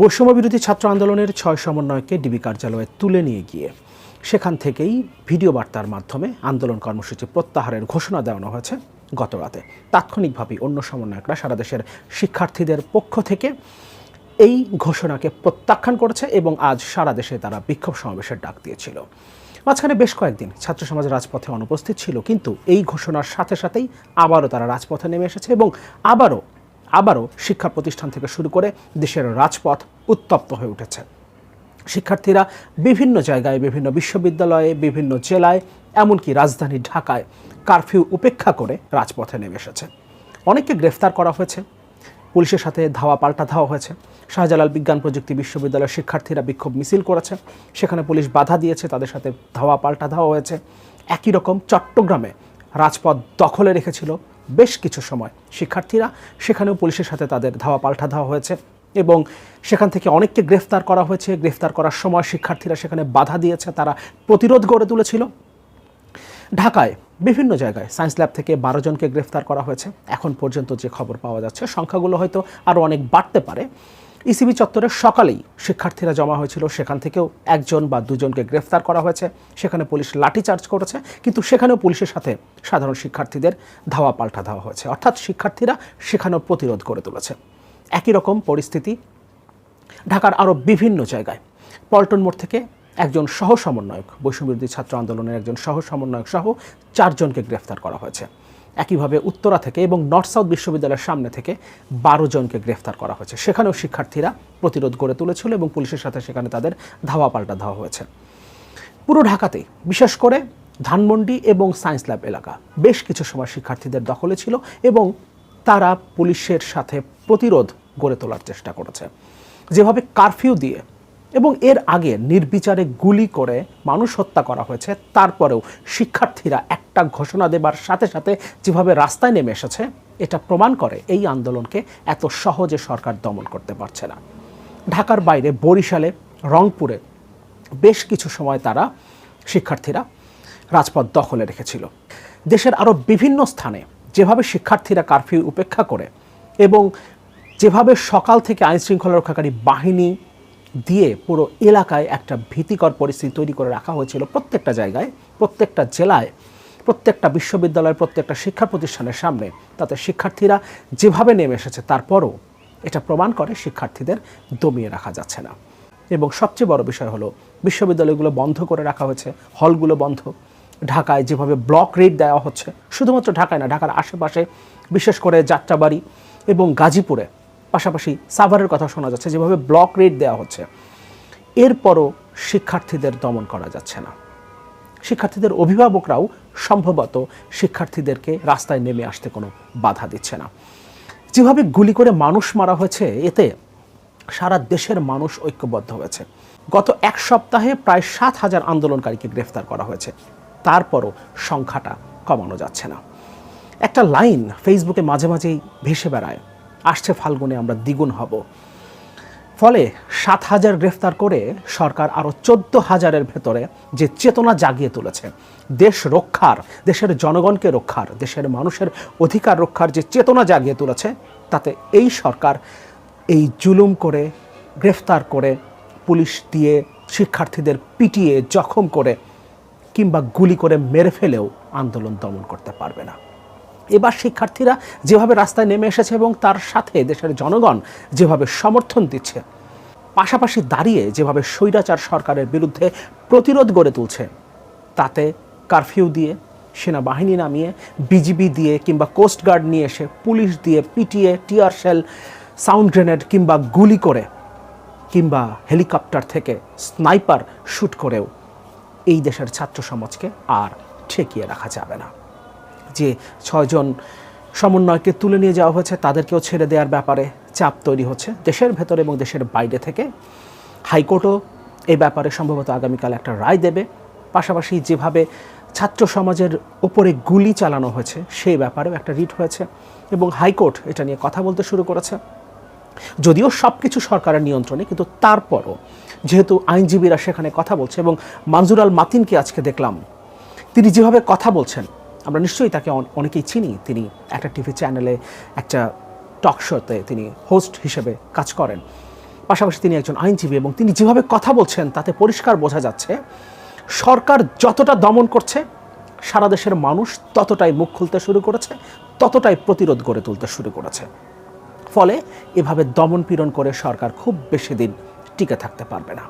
বৈষম্য বিরোধী ছাত্র আন্দোলনের ছয় সমন্বয়কে ডিবি কার্যালয়ে তুলে নিয়ে গিয়ে সেখান থেকেই ভিডিও বার্তার মাধ্যমে আন্দোলন কর্মসূচি প্রত্যাহারের ঘোষণা দেওয়ানো হয়েছে গতরাতে তাৎক্ষণিকভাবেই অন্য সমন্বয়করা সারা দেশের শিক্ষার্থীদের পক্ষ থেকে এই ঘোষণাকে প্রত্যাখ্যান করেছে এবং আজ সারা দেশে তারা বিক্ষোভ সমাবেশের ডাক দিয়েছিল। মাঝখানে বেশ কয়েকদিন ছাত্র সমাজ রাজপথে অনুপস্থিত ছিল, কিন্তু এই ঘোষণার সাথে সাথেই আবারও তারা রাজপথে নেমে এসেছে এবং আবারও আবারও শিক্ষা প্রতিষ্ঠান থেকে শুরু করে দেশের রাজপথ উত্তপ্ত হয়ে উঠেছে। শিক্ষার্থীরা বিভিন্ন জায়গায়, বিভিন্ন বিশ্ববিদ্যালয়ে, বিভিন্ন জেলায়, এমনকি রাজধানী ঢাকায় কারফিউ উপেক্ষা করে রাজপথে নেমে এসেছে। অনেককে গ্রেফতার করা হয়েছে। পুলিশের সাথে ধাওয়া পাল্টা ধাওয়া হয়েছে। শাহজালাল বিজ্ঞান প্রযুক্তি বিশ্ববিদ্যালয়ের শিক্ষার্থীরা বিক্ষোভ মিছিল করেছে। সেখানে পুলিশ বাধা দিয়েছে, তাদের সাথে ধাওয়া পাল্টা ধাওয়া হয়েছে। একই রকম চট্টগ্রামে রাজপথ দখলে রেখেছিল বেশ কিছু সময় শিক্ষার্থীরা সেখানেও পুলিশের সাথে তাদের ধাওয়া পাল্টা ধাওয়া হয়েছে এবং সেখান থেকে অনেককে গ্রেফতার করা হয়েছে। গ্রেফতার করার সময় শিক্ষার্থীরা সেখানে বাধা দিয়েছে, তারা প্রতিরোধ গড়ে তুলেছিল। ঢাকায় বিভিন্ন জায়গায় সায়েন্স ল্যাব থেকে বারো জনকে গ্রেফতার করা হয়েছে। এখন পর্যন্ত যে খবর পাওয়া যাচ্ছে, সংখ্যাগুলো হয়তো আরও অনেক বাড়তে পারে। ইসিবি চত্বরে সকালেই শিক্ষার্থীরা জমা হয়েছিল। সেখান থেকেও একজন বা দুজনকে গ্রেফতার করা হয়েছে। সেখানে পুলিশ লাঠিচার্জ করেছে। কিন্তু সেখানেও পুলিশের সাথে সাধারণ শিক্ষার্থীদের ধাওয়া পাল্টা ধাওয়া হয়েছে। অর্থাৎ শিক্ষার্থীরা সেখানেও প্রতিরোধ করে তুলেছে। একই রকম পরিস্থিতি ঢাকার আরও বিভিন্ন জায়গায়। পল্টন মোড় থেকে একজন সহ সমন্বয়ক বৈষম্যবিরোধী ছাত্র আন্দোলনের একজন সহ সমন্বয়ক সহ চারজনকে গ্রেফতার করা হয়েছে। একইভাবে উত্তরা থেকে এবং নর্থ সাউথ বিশ্ববিদ্যালয়ের সামনে থেকে বারো জনকে গ্রেফতার করা হয়েছে। সেখানেও শিক্ষার্থীরা প্রতিরোধ গড়ে তুলেছিল এবং পুলিশের সাথে সেখানে তাদের ধাওয়া পাল্টা ধাওয়া হয়েছে। পুরো ঢাকাতে, বিশেষ করে ধানমন্ডি এবং সায়েন্স ল্যাব এলাকা, বেশ কিছু সময় শিক্ষার্থীদের দখলে ছিল এবং তারা পুলিশের সাথে প্রতিরোধ গড়ে তোলার চেষ্টা করেছে। যেভাবে কারফিউ দিয়ে এবং এর আগে নির্বিচারে গুলি করে মানুষ হত্যা করা হয়েছে, তারপরেও শিক্ষার্থীরা একটা ঘোষণা দেবার সাথে সাথে যেভাবে রাস্তায় নেমে এসেছে, এটা প্রমাণ করে এই আন্দোলনকে এত সহজে সরকার দমন করতে পারছে না। ঢাকার বাইরে, বরিশালে, রংপুরে বেশ কিছু সময় তারা শিক্ষার্থীরা রাজপথ দখলে রেখেছিল। দেশের আরও বিভিন্ন স্থানে যেভাবে শিক্ষার্থীরা কারফিউ উপেক্ষা করে এবং যেভাবে সকাল থেকে আইনশৃঙ্খলা রক্ষাকারী বাহিনী দিয়ে পুরো এলাকায় একটা ভীতিকর পরিস্থিতি তৈরি করে রাখা হয়েছিল প্রত্যেকটা জায়গায়, প্রত্যেকটা জেলায়, প্রত্যেকটা বিশ্ববিদ্যালয়ের প্রত্যেকটা শিক্ষা প্রতিষ্ঠানের সামনে। তাতে শিক্ষার্থীরা যেভাবে নেমে এসেছে, তারপরও এটা প্রমাণ করে শিক্ষার্থীদের দমিয়ে রাখা যাচ্ছে না। এবং সবচেয়ে বড় বিষয় হলো, বিশ্ববিদ্যালয়গুলো বন্ধ করে রাখা হয়েছে, হলগুলো বন্ধ। ঢাকায় যেভাবে ব্লক রেট দেওয়া হচ্ছে, শুধুমাত্র ঢাকায় না, ঢাকার আশেপাশে বিশেষ করে যাত্রাবাড়ি এবং গাজীপুরে পাশাপাশি সাভারের কথা শোনা যাচ্ছে, যেভাবে ব্লক রেট দেওয়া হচ্ছে, এরপরও শিক্ষার্থীদের দমন করা যাচ্ছে না। শিক্ষার্থীদের অভিভাবকরাও সম্ভবত শিক্ষার্থীদেরকে রাস্তায় নেমে আসতে কোনো বাধা দিচ্ছে না। যেভাবে গুলি করে মানুষ মারা হয়েছে, এতে সারা দেশের মানুষ ঐক্যবদ্ধ হয়েছে। গত এক সপ্তাহে প্রায় সাত হাজার আন্দোলনকারীকে গ্রেফতার করা হয়েছে। তারপরও সংখ্যাটা কমানো যাচ্ছে না। একটা লাইন ফেসবুকে মাঝে মাঝেই ভেসে বেড়ায়। আসছে ফাল্গুনে আমরা দ্বিগুণ হব। ফলে সাত হাজার গ্রেফতার করে সরকার আরও চোদ্দ হাজারের ভেতরে যে চেতনা জাগিয়ে তুলেছে, দেশ রক্ষার, দেশের জনগণকে রক্ষার, দেশের মানুষের অধিকার রক্ষার যে চেতনা জাগিয়ে তুলেছে, তাতে এই সরকার এই জুলুম করে, গ্রেফতার করে, পুলিশ দিয়ে শিক্ষার্থীদের পিটিয়ে, জখম করে কিংবা গুলি করে মেরে ফেলেও আন্দোলন দমন করতে পারবে না। এবার শিক্ষার্থীরা যেভাবে রাস্তায় নেমে এসেছে এবং তার সাথে দেশের জনগণ যেভাবে সমর্থন দিচ্ছে, পাশাপাশি দাঁড়িয়ে যেভাবে স্বৈরাচার সরকারের বিরুদ্ধে প্রতিরোধ গড়ে তুলছে, তাতে কারফিউ দিয়ে, সেনাবাহিনী নামিয়ে, বিজিবি দিয়ে কিংবা কোস্টগার্ড নিয়ে এসে, পুলিশ দিয়ে পিটিয়ে, টিয়ার শেল, সাউন্ড গ্রেনেড কিংবা গুলি করে, কিংবা হেলিকপ্টার থেকে স্নাইপার শ্যুট করেও, এই দেশের ছাত্র সমাজকে আর ঠেকিয়ে রাখা যাবে না। যে ছয়জন সমন্বয়কে তুলে নিয়ে যাওয়া হয়েছে, তাদেরকেও ছেড়ে দেওয়ার ব্যাপারে চাপ তৈরি হচ্ছে দেশের ভেতরে এবং দেশের বাইরে থেকে। হাইকোর্টও এই ব্যাপারে সম্ভবত আগামীকাল একটা রায় দেবে। পাশাপাশি যেভাবে ছাত্র সমাজের ওপরে গুলি চালানো হয়েছে, সেই ব্যাপারেও একটা রিট হয়েছে এবং হাইকোর্ট এটা নিয়ে কথা বলতে শুরু করেছে। যদিও সব কিছু সরকারের নিয়ন্ত্রণে, কিন্তু তারপরও যেহেতু আইনজীবীরা সেখানে কথা বলছে এবং মানজুর আল মাতিনকে আজকে দেখলাম, তিনি যেভাবে কথা বলছেন আমরা নিশ্চয়ই তাকে অনেকেই চিনি। তিনি একটা টিভি চ্যানেলে একটা টক শোতে তিনি হোস্ট হিসেবে কাজ করেন। পাশাপাশি তিনি একজন আইনজীবী এবং তিনি যেভাবে কথা বলছেন, তাতে পরিষ্কার বোঝা যাচ্ছে, সরকার যতটা দমন করছে, সারা দেশের মানুষ ততটাই মুখ খুলতে শুরু করেছে, ততটাই প্রতিরোধ গড়ে তুলতে শুরু করেছে। ফলে এভাবে দমন পীড়ন করে সরকার খুব বেশি দিন টিকে থাকতে পারবে না।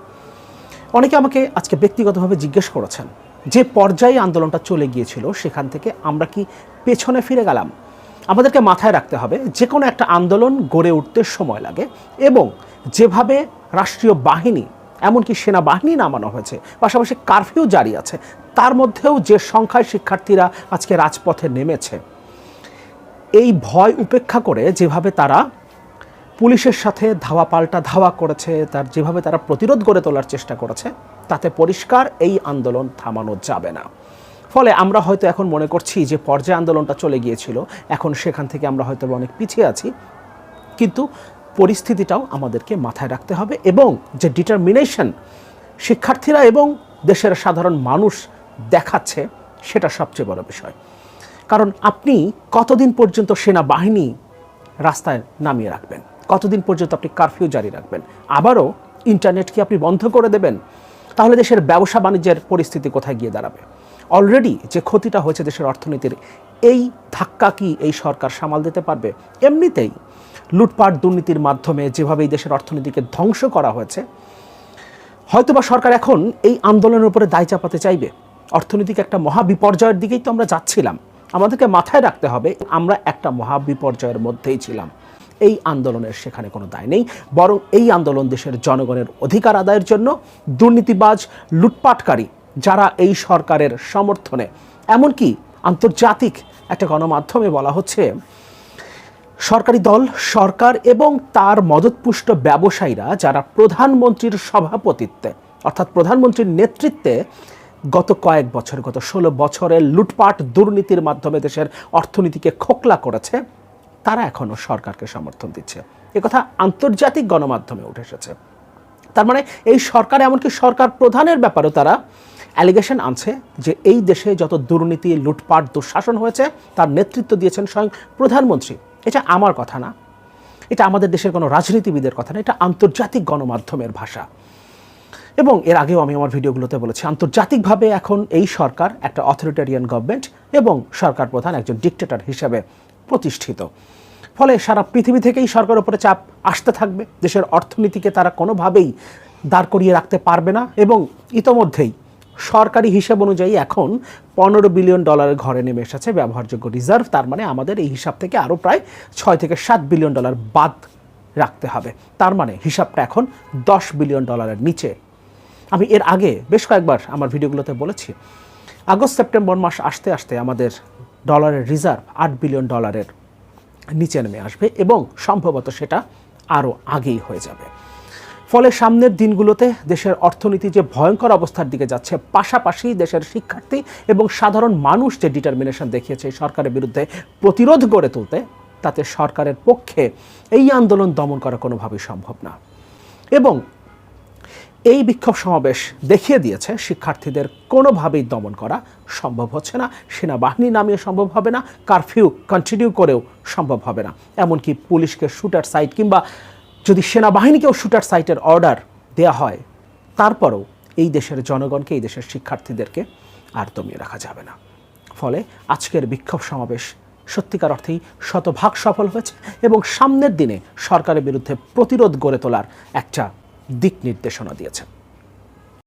অনেকে আমাকে আজকে ব্যক্তিগতভাবে জিজ্ঞেস করেছেন যে পর্যায়ে আন্দোলনটা চলে গিয়েছিল, সেখান থেকে আমরা কি পেছনে ফিরে গেলাম? আমাদেরকে মাথায় রাখতে হবে যে কোনো একটা আন্দোলন গড়ে উঠতে সময় লাগে এবং যেভাবে রাষ্ট্রীয় বাহিনী, এমনকি সেনাবাহিনী নামানো হয়েছে, পাশাপাশি কারফিউ জারি আছে, তার মধ্যেও যে সংখ্যায় শিক্ষার্থীরা আজকে রাজপথে নেমেছে, এই ভয় উপেক্ষা করে যেভাবে তারা পুলিশের সাথে ধাওয়া পাল্টা ধাওয়া করেছে, তার যেভাবে তারা প্রতিরোধ গড়ে তোলার চেষ্টা করেছে তাতে পরিষ্কার এই আন্দোলন থামানো যাবে না। ফলে আমরা হয়তো এখন মনে করছি যে পর্যায়ে আন্দোলনটা চলে গিয়েছিল, এখন সেখান থেকে আমরা হয়তো অনেক পিছিয়ে আছি। কিন্তু পরিস্থিতিটাও আমাদেরকে মাথায় রাখতে হবে এবং যে ডিটারমিনেশন শিক্ষার্থীরা এবং দেশের সাধারণ মানুষ দেখাচ্ছে, সেটা সবচেয়ে বড় বিষয়। কারণ আপনি কতদিন পর্যন্ত সেনাবাহিনী রাস্তায় নামিয়ে রাখবেন? কতদিন পর্যন্ত আপনি কারফিউ জারি রাখবেন? আবারও ইন্টারনেট কি আপনি বন্ধ করে দেবেন? তাহলে দেশের ব্যবসা বাণিজ্যের পরিস্থিতি কোথায় গিয়ে দাঁড়াবে? অলরেডি যে ক্ষতিটা হয়েছে দেশের অর্থনীতির, এই ধাক্কা কি এই সরকার সামাল দিতে পারবে? এমনিতেই লুটপাট দুর্নীতির মাধ্যমে যেভাবে এই দেশের অর্থনীতিকে ধ্বংস করা হয়েছে, হয়তোবা সরকার এখন এই আন্দোলনের উপরে দায় চাপাতে চাইবে। অর্থনৈতিক একটা মহা বিপর্যয়ের দিকেই তো আমরা যাচ্ছিলাম। আমাদেরকে মাথায় রাখতে হবে, আমরা একটা মহা বিপর্যয়ের মধ্যেই ছিলাম। এই আন্দোলনের সেখানে কোনো দায় নেই, বরং এই আন্দোলন দেশের জনগণের অধিকার আদায়ের জন্য দুর্নীতিবাজ, লুটপাটকারী যারা এই সরকারের সমর্থনে, এমনকি আন্তর্জাতিক একটা গণমাধ্যমে বলা হচ্ছে, সরকারি দল, সরকার এবং তার মদতপুষ্ট ব্যবসায়ীরা যারা প্রধানমন্ত্রীর সভাপতিত্বে, অর্থাৎ প্রধানমন্ত্রীর নেতৃত্বে গত কয়েক বছর, গত ষোলো বছরের লুটপাট, দুর্নীতির মাধ্যমে দেশের অর্থনীতিকে খোকলা করেছে তারা এখনও সরকারকে সমর্থন দিচ্ছে। একথা আন্তর্জাতিক গণমাধ্যমে উঠে এসেছে। তার মানে এই সরকার এমনকি সরকার প্রধানের ব্যাপারেও তারা অ্যালিগেশন আনছে যে এই দেশে যত দুর্নীতি, লুটপাট, দুঃশাসন হয়েছে, তার নেতৃত্ব দিয়েছেন স্বয়ং প্রধানমন্ত্রী। এটা আমার কথা না। এটা আমাদের দেশের কোনো রাজনীতিবিদের কথা না। এটা আন্তর্জাতিক গণমাধ্যমের ভাষা। এবং এর আগেও আমি আমার ভিডিওগুলোতে বলেছি, আন্তর্জাতিকভাবে এখন এই সরকার একটা অথরিটেরিয়ান গভর্নমেন্ট এবং সরকার প্রধান একজন ডিকটেটর হিসেবে প্রতিষ্ঠিত। ফলে সারা পৃথিবী থেকেই সরকার উপরে চাপ আসতে থাকবে। দেশের অর্থনীতিকে তারা কোনোভাবেই দাঁড় করিয়ে রাখতে পারবে না এবং ইতোমধ্যেই সরকারি হিসাব অনুযায়ী এখন পনেরো বিলিয়ন ডলারের ঘরে নেমে এসেছে ব্যবহারযোগ্য রিজার্ভ। তার মানে আমাদের এই হিসাব থেকে আরও প্রায় ছয় থেকে সাত বিলিয়ন ডলার বাদ রাখতে হবে। তার মানে হিসাবটা এখন দশ বিলিয়ন ডলারের নিচে। আমি এর আগে বেশ কয়েকবার আমার ভিডিওগুলোতে বলেছি, আগস্ট, সেপ্টেম্বর মাস আসতে আসতে আমাদের ডলারের রিজার্ভ, আট বিলিয়ন ডলারের নিচে নেমে আসবে এবং সম্ভবত সেটা আরও আগেই হয়ে যাবে। ফলে সামনের দিনগুলোতে দেশের অর্থনীতি যে ভয়ঙ্কর অবস্থার দিকে যাচ্ছে, পাশাপাশি দেশের শিক্ষার্থী এবং সাধারণ মানুষ যে ডিটারমিনেশন দেখিয়েছে সরকারের বিরুদ্ধে প্রতিরোধ গড়ে তুলতে, তাতে সরকারের পক্ষে এই আন্দোলন দমন করা কোনোভাবেই সম্ভব না। এবং এই বিক্ষোভ সমাবেশ দেখিয়ে দিয়েছে শিক্ষার্থীদের কোনোভাবেই দমন করা সম্ভব হচ্ছে না। সেনাবাহিনী নামিয়ে সম্ভব হবে না, কারফিউ কন্টিনিউ করেও সম্ভব হবে না। এমনকি পুলিশকে শুটার সাইট কিংবা যদি সেনাবাহিনীকেও শুটার সাইটের অর্ডার দেয়া হয়, তারপরেও এই দেশের জনগণকে, এই দেশের শিক্ষার্থীদেরকে আর দমিয়ে রাখা যাবে না। ফলে আজকের বিক্ষোভ সমাবেশ সত্যিকার অর্থেই শতভাগ সফল হয়েছে এবং সামনের দিনে সরকারের বিরুদ্ধে প্রতিরোধ গড়ে তোলার একটা দিক নির্দেশনা দিয়েছে